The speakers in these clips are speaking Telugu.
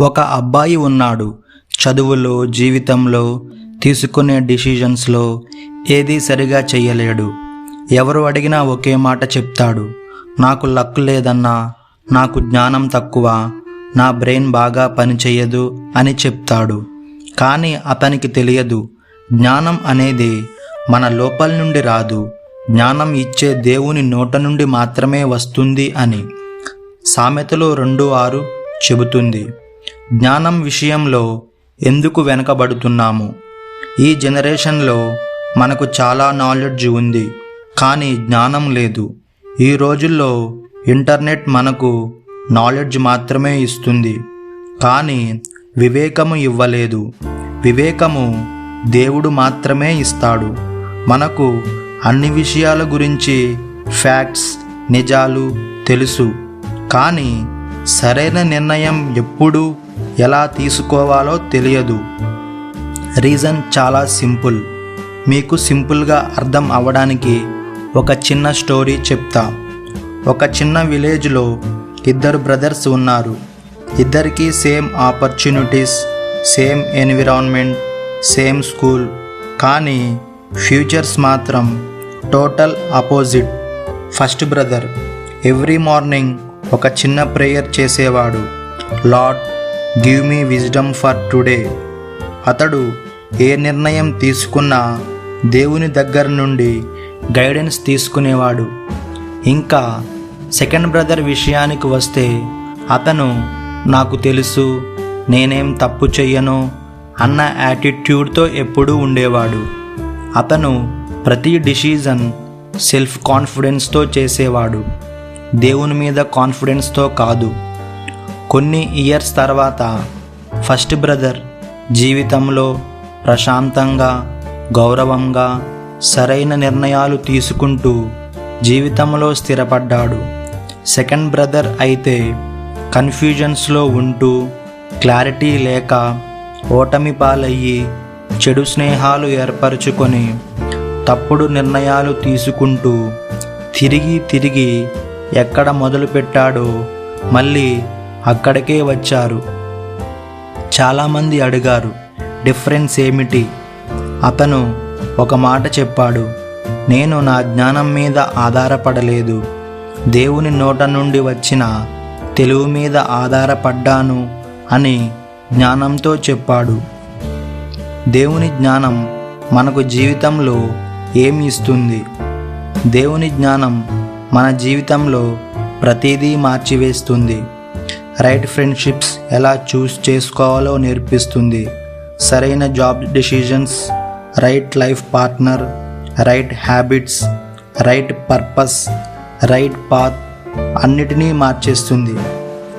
ఒక అబ్బాయి ఉన్నాడు. చదువులో జీవితంలో తీసుకునే డిసిజన్స్లో ఏదీ సరిగా చెయ్యలేడు. ఎవరు అడిగినా ఒకే మాట చెప్తాడు. నాకు లక్ లేదన్నా నాకు జ్ఞానం తక్కువ నా బ్రెయిన్ బాగా పనిచేయదు అని చెప్తాడు. కానీ అతనికి తెలియదు. జ్ఞానం అనేది మన లోపల నుండి రాదు. జ్ఞానం ఇచ్చే దేవుని నోట నుండి మాత్రమే వస్తుంది అని సామెతలు రెండు ఆరు చెబుతుంది. జ్ఞానం విషయంలో ఎందుకు వెనకబడుతున్నాము? ఈ జనరేషన్లో మనకు చాలా నాలెడ్జ్ ఉంది కానీ జ్ఞానం లేదు. ఈ రోజుల్లో ఇంటర్నెట్ మనకు నాలెడ్జ్ మాత్రమే ఇస్తుంది కానీ వివేకము ఇవ్వలేదు. వివేకము దేవుడు మాత్రమే ఇస్తాడు. మనకు అన్ని విషయాల గురించి ఫ్యాక్ట్స్ నిజాలు తెలుసు కానీ సరైన నిర్ణయం ఎప్పుడూ ఎలా తీసుకోవాలో తెలియదు. రీజన్ చాలా సింపుల్. మీకు సింపుల్గా అర్థం అవ్వడానికి ఒక చిన్న స్టోరీ చెప్తా. ఒక చిన్న విలేజ్లో ఇద్దరు బ్రదర్స్ ఉన్నారు. ఇద్దరికీ same opportunities same environment same school కానీ ఫ్యూచర్స్ మాత్రం total opposite first brother every morning ఒక చిన్న ప్రేయర్ చేసేవాడు. Lord give me wisdom for today అతడు ఏ నిర్ణయం తీసుకున్నా దేవుని దగ్గర నుండి గైడెన్స్ తీసుకునేవాడు. ఇంకా సెకండ్ బ్రదర్ విషయానికి వస్తే అతను నాకు తెలుసు నేనేం తప్పు చెయ్యను అన్న యాటిట్యూడ్తో ఎప్పుడూ ఉండేవాడు. అతను ప్రతి డిసిజన్ సెల్ఫ్ కాన్ఫిడెన్స్తో చేసేవాడు. దేవుని మీద కాన్ఫిడెన్స్తో కాదు. కొన్ని ఇయర్స్ తర్వాత ఫస్ట్ బ్రదర్ జీవితంలో ప్రశాంతంగా గౌరవంగా సరైన నిర్ణయాలు తీసుకుంటూ జీవితంలో స్థిరపడ్డాడు. సెకండ్ బ్రదర్ అయితే కన్ఫ్యూజన్స్లో ఉంటూ క్లారిటీ లేక ఓటమి పాలయ్యి చెడు స్నేహాలు ఏర్పరచుకొని తప్పుడు నిర్ణయాలు తీసుకుంటూ తిరిగి తిరిగి ఎక్కడ మొదలుపెట్టాడో మళ్ళీ అక్కడికే వచ్చారు. చాలామంది అడిగారు డిఫరెన్స్ ఏమిటి? అతను ఒక మాట చెప్పాడు నేను నా జ్ఞానం మీద ఆధారపడలేదు. దేవుని నోట నుండి వచ్చిన తెలుగు మీద ఆధారపడ్డాను అని జ్ఞానంతో చెప్పాడు. దేవుని జ్ఞానం మనకు జీవితంలో ఏమి ఇస్తుంది? దేవుని జ్ఞానం మన జీవితంలో ప్రతిదీ మార్చివేస్తుంది. రైట్ ఫ్రెండ్షిప్స్ ఎలా చూస్ చేసుకోవాలో నేర్పిస్తుంది. సరైన job decisions right life partner right habits right purpose right path అన్నిటినీ మార్చేస్తుంది.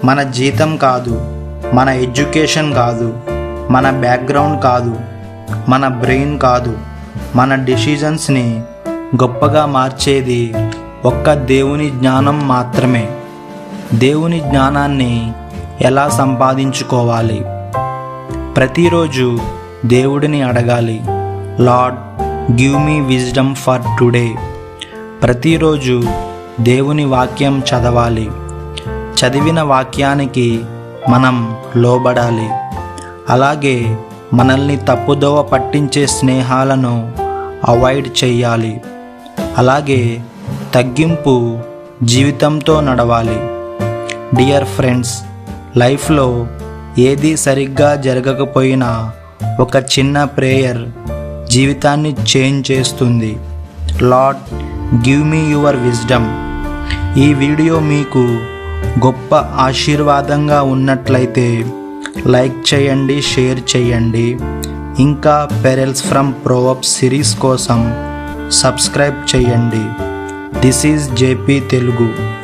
మన జీతం కాదు మన ఎడ్యుకేషన్ కాదు మన బ్యాక్గ్రౌండ్ కాదు మన బ్రెయిన్ కాదు మన డిసిజన్స్ని గొప్పగా మార్చేది ఒక్క దేవుని జ్ఞానం మాత్రమే. దేవుని జ్ఞానాన్ని ఎలా సంపాదించుకోవాలి? ప్రతిరోజు దేవుడిని అడగాలి Lord give me wisdom for today. ప్రతిరోజు దేవుని వాక్యం చదవాలి. చదివిన వాక్యానికి మనం లోబడాలి. అలాగే మనల్ని తప్పుదోవ పట్టించే స్నేహాలను అవాయిడ్ చేయాలి అలాగే తగ్గింపు జీవితంతో నడవాలి. డియర్ ఫ్రెండ్స్ లైఫ్లో ఏది సరిగ్గా జరగకపోయినా ఒక చిన్న ప్రేయర్ జీవితాన్ని చేంజ్ చేస్తుంది. Lord give me your wisdom ఈ వీడియో మీకు గొప్ప ఆశీర్వాదంగా ఉన్నట్లయితే లైక్ చేయండి షేర్ చేయండి. ఇంకా పెరల్స్ ఫ్రమ్ ప్రోవప్ సిరీస్ కోసం సబ్స్క్రైబ్ చేయండి. This is JP Telugu